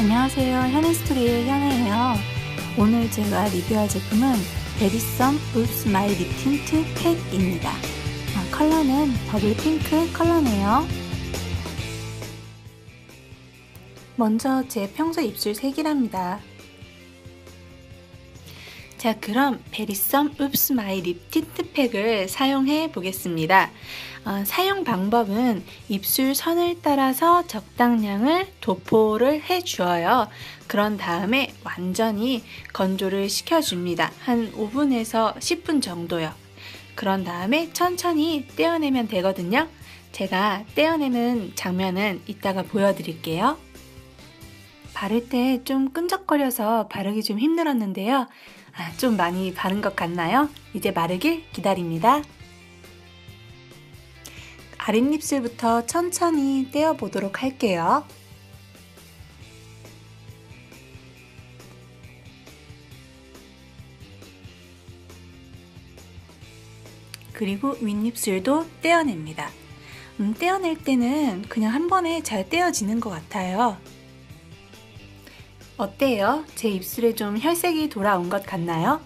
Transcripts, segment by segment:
안녕하세요. 현앤스토리의 현애예요. 오늘 제가 리뷰할 제품은 베리썸 읍스 마이 립 틴트 팩입니다. 아, 컬러는 버블 핑크 컬러네요. 먼저 제 평소 입술 색이랍니다. 자 그럼 베리썸 읍스 마이 립 틴트팩을 사용해 보겠습니다. 어, 사용 방법은 입술 선을 따라서 적당량을 도포를 해 주어요. 그런 다음에 완전히 건조를 시켜줍니다. 한 5분에서 10분 정도요. 그런 다음에 천천히 떼어내면 되거든요. 제가 떼어내는 장면은 이따가 보여드릴게요. 바를 때 좀 끈적거려서 바르기 좀 힘들었는데요. 아, 좀 많이 바른 것 같나요? 이제 마르길 기다립니다. 아랫입술부터 천천히 떼어보도록 할게요. 그리고 윗입술도 떼어냅니다. 음, 떼어낼 때는 그냥 한 번에 잘 떼어지는 것 같아요. 어때요? 제 입술에 좀 혈색이 돌아온 것 같나요?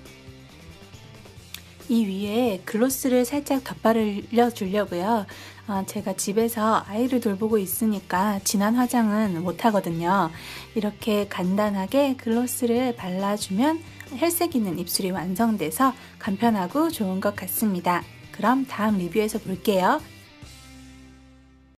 이 위에 글로스를 살짝 덧바르려 주려고요. 어, 제가 집에서 아이를 돌보고 있으니까 진한 화장은 못하거든요. 이렇게 간단하게 글로스를 발라주면 혈색 있는 입술이 완성돼서 간편하고 좋은 것 같습니다. 그럼 다음 리뷰에서 볼게요.